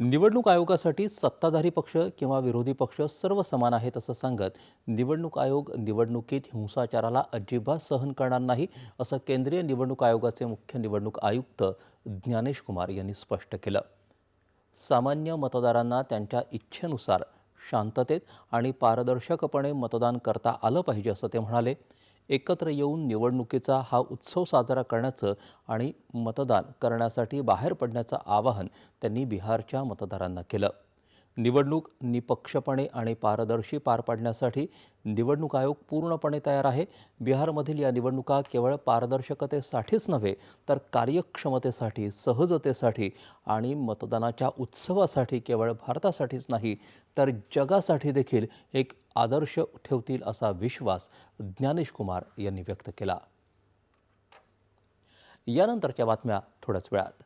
निवडणूक आयोगासाठी सत्ताधारी पक्ष किंवा विरोधी पक्ष सर्व समान आहेत असं सांगत निवडणूक आयोग निवडणुकीत हिंसाचाराला अजिबात सहन करणार नाही असं केंद्रीय निवडणूक आयोगाचे मुख्य निवडणूक आयुक्त ज्ञानेश कुमार यांनी स्पष्ट केलं. सामान्य मतदारांना त्यांच्या इच्छेनुसार शांततेत आणि पारदर्शकपणे मतदान करता आलं पाहिजे असं ते म्हणाले. एकत्र येऊन निवडणुकीचा हा उत्सव साजरा करण्याचं आणि मतदान करण्यासाठी बाहेर पडण्याचं आवाहन त्यांनी बिहारच्या मतदारांना केलं. निवडणूक निपक्षपणे आणि पारदर्शी पार पाडण्यासाठी निवडणूक आयोग पूर्णपणे तयार आहे. बिहारमधील या निवडणुका केवळ पारदर्शकतेसाठीच नव्हे तर कार्यक्षमतेसाठी सहजतेसाठी आणि मतदानाच्या उत्सवासाठी केवळ भारतासाठीच नाही तर जगासाठी देखील एक आदर्श ठेवतील असा विश्वास ज्ञानेश कुमार यांनी व्यक्त केला. यानंतरच्या बातम्या थोड्याच वेळात.